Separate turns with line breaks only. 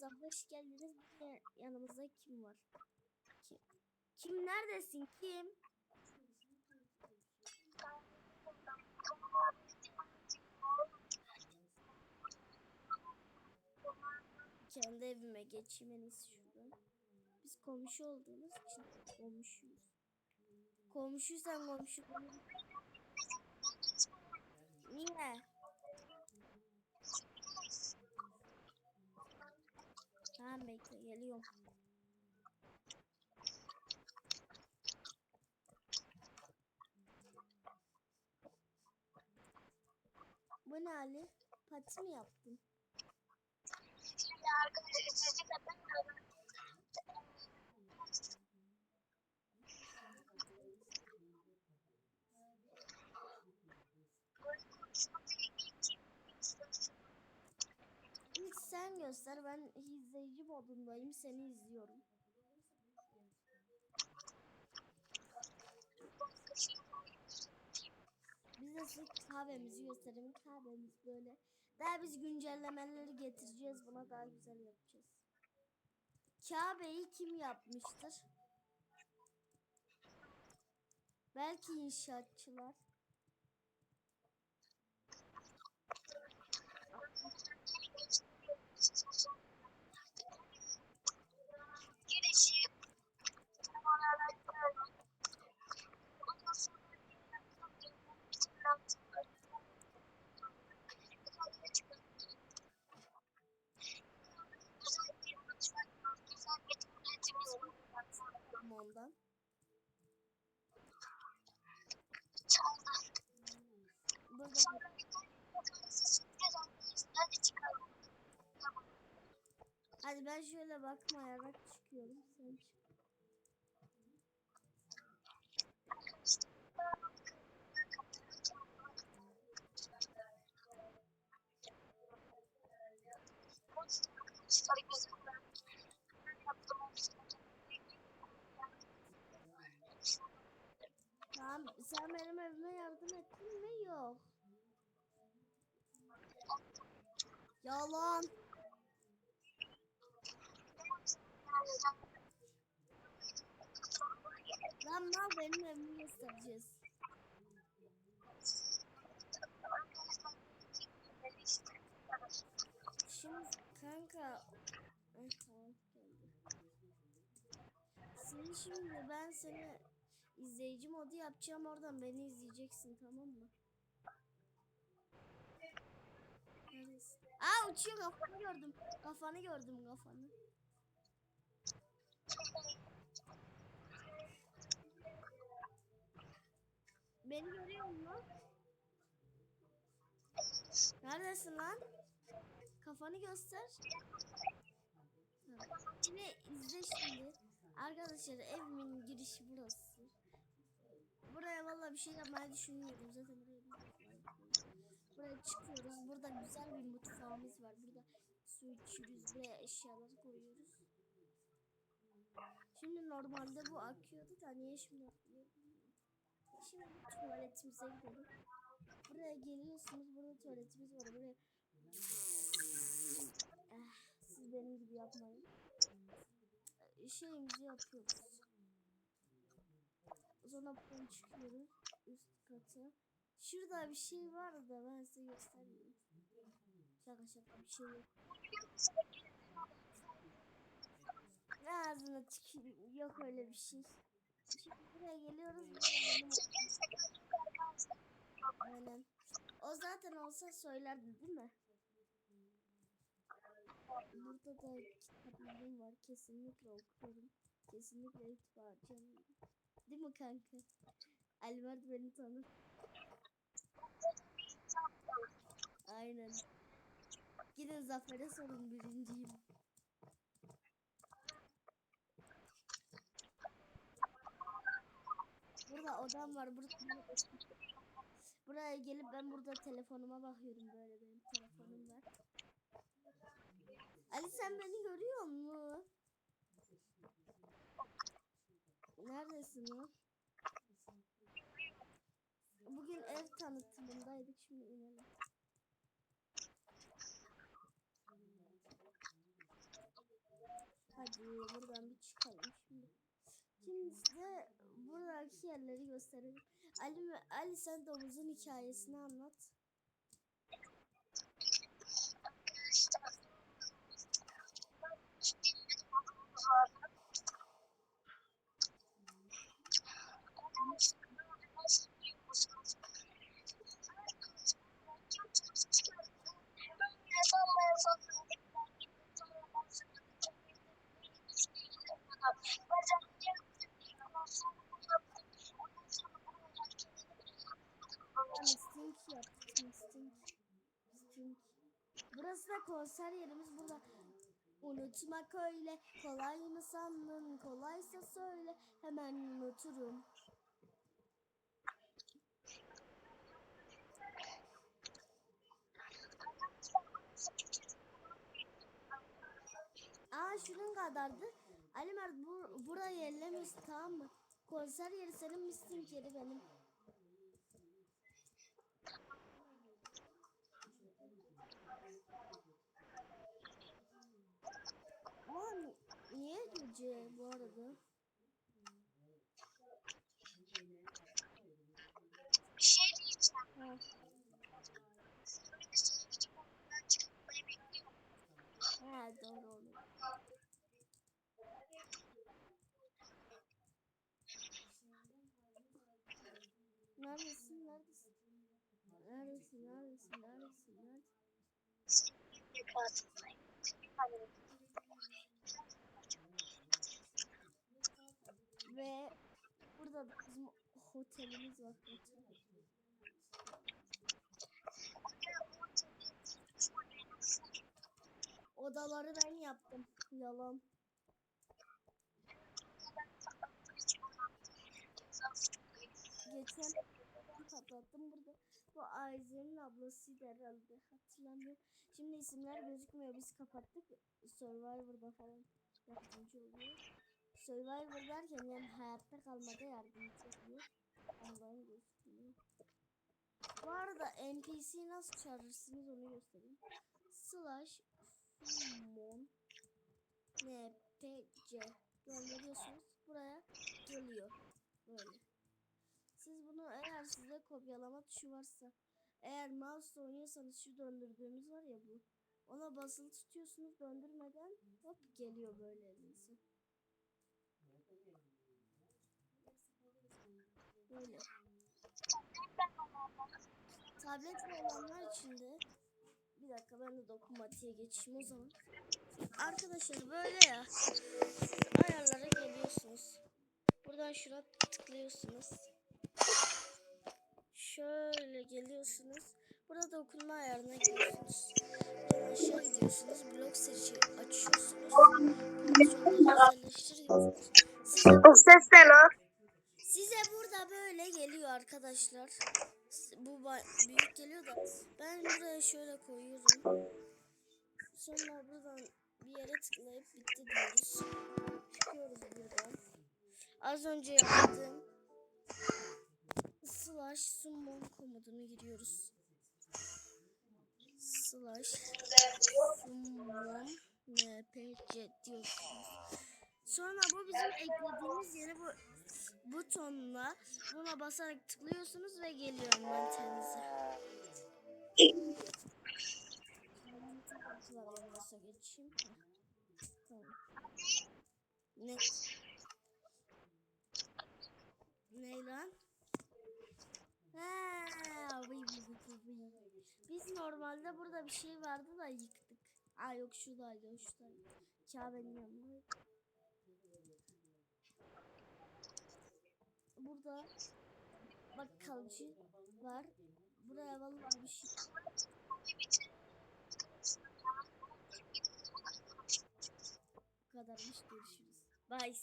kanalımıza hoş geldiniz. Yanımızda kim var? Kim? Kim neredesin? Kim? Kendi evime geçeyim en iyisi şuradan. Biz komşu olduğumuz için komşuyuz. Komşuysan komşu. Niye? Tamam bekle geliyorum. Bu ne Ali? Pati mi yaptın?
Şimdi arkadaşlar sizce kadar
İlk sen göster. Ben izleyici modundayım. Seni izliyorum. Biz de size kahvemizi gösterelim. Kahvemiz böyle. Daha biz güncellemeleri getireceğiz. Buna daha güzel yapacağız. Kabe'yi kim yapmıştır? Belki inşaatçılar.
girişi tamamen böyle. Ondan sonra Güzel bir mutfak var, güzel bir tuvaletimiz var.
Ama ondan. Burada.
Hadi
ben şöyle bakmayarak çıkıyorum. Sen çık. Tamam sen benim evime yardım ettin mi? Yok. Yalan. Lan mal benim evimi göstereceğiz. Şimdi kanka. Seni şimdi ben seni izleyici modu yapacağım oradan beni izleyeceksin tamam mı? Neredesin? Aa uçuyor kafanı gördüm. Kafanı gördüm kafanı. Beni görüyor musun? Neredesin lan? Kafanı göster. Yine izle şimdi. Arkadaşlar evimin girişi burası. Buraya vallahi bir şey yapmayı düşünmüyorum. Zaten buraya bir Buraya çıkıyoruz. Burada güzel bir mutfağımız var. Burada su içiyoruz ve eşyaları koyuyoruz. Şimdi normalde bu akıyordu da niye şimdi akıyor? Şimdi tuvaletimize gidelim. Buraya geliyorsunuz. Burada tuvaletimiz var. Buraya Eh, siz benim gibi yapmayın. Şeyimizi yapıyoruz. Buradan çıkıyoruz üst kata. Şurada bir şey var da ben size göstereyim. Şaka şaka bir şey yok. Ağzına tüküreyim. Yok öyle bir şey. Şimdi buraya geliyoruz. Aynen. O zaten olsa söylerdi değil mi? Burada da kitaplarım var. Kesinlikle okuyorum. Kesinlikle YouTube harcamıyorum. Değil mi kanka? Albert beni tanır. Aynen. Gidin Zafer'e sorun birinciyim. Burada odam var. Burada Buraya gelip ben burada telefonuma bakıyorum böyle benim telefonum var. Ali sen beni görüyor musun? Neredesin lan? Bugün ev tanıtımındaydık şimdi inelim. Hadi buradan bir çıkalım şimdi. Şimdi size buradaki yerleri gösterelim. Ali, Ali sen domuzun hikayesini anlat.
Arkadaşlar. Bildiğiniz vardı. Arkadaşlar, bunu nasıl biliyorsunuz? Ben yine sallaya sallaya tekrar gittim. Sonra ben sana çok istedim. Hiç değilim bana. Bazen yaptım. Ondan sonra bunu yaptım. Ondan sonra bunu yaptım.
Ben Stink yaptım. Stink. Stink. Burası da konser yerimiz burada. Unutmak öyle kolay mı sandın? Kolaysa söyle hemen unuturum. Aa şunun kadardı. Ali Mert bu, burayı ellemesin tamam mı? Konser yeri senin misting yeri benim. Aa ni- niye gece bu?
Bir şey diyeceğim. Bekliyorum.
Ha doğru olur. Neredesin? Neredesin? Neredesin? Neredesin? Neredesin? Neredesin?
Seninle
Ve burada da bizim otelimiz var. Odaları ben yaptım. Yalan. Geçen patlattım burada. Bu Ayzen'in ablasıydı herhalde. Hatırlamıyorum. Şimdi isimler gözükmüyor. Biz kapattık. Survivor'da falan yardımcı oluyor. Survivor derken yani hayatta kalmada yardımcı oluyor. Ondan gözükmüyor. Bu arada NPC'yi nasıl çağırırsınız onu göstereyim. Slash Summon NPC gönderiyorsunuz. Buraya geliyor. Böyle. Siz bunu eğer sizde kopyalama tuşu varsa eğer mouse oynuyorsanız şu döndürdüğümüz var ya bu. Ona basılı tutuyorsunuz döndürmeden hop geliyor böyle elinize. Böyle. Tabletle olanlar için de bir dakika ben de dokunmatiğe geçeyim o zaman. Arkadaşlar böyle ya ayarlara geliyorsunuz. Buradan şuna tıklıyorsunuz. Şöyle geliyorsunuz. Burada dokunma ayarına geliyorsunuz. Buradan aşağı gidiyorsunuz. Blok seçi açıyorsunuz. Pozisyonları özelleştir diyorsunuz. Size, size burada böyle geliyor arkadaşlar. Bu büyük geliyor da ben buraya şöyle koyuyorum. Sonra buradan bir yere tıklayıp bitti diyoruz. Çıkıyoruz buradan. Az önce yaptığım slash summon komutunu giriyoruz. Slash summon npc diyorsunuz. Sonra bu bizim eklediğimiz yeni bu butonla buna basarak tıklıyorsunuz ve geliyor Tamam. Ne? Ne lan? Biz normalde burada bir şey vardı da yıktık. Aa yok şuradaydı, şuradaydı. Kabe'nin yanında. Burada bakkalcı var. Buraya vallahi bir şey. Bu kadarmış görüşürüz. Bye.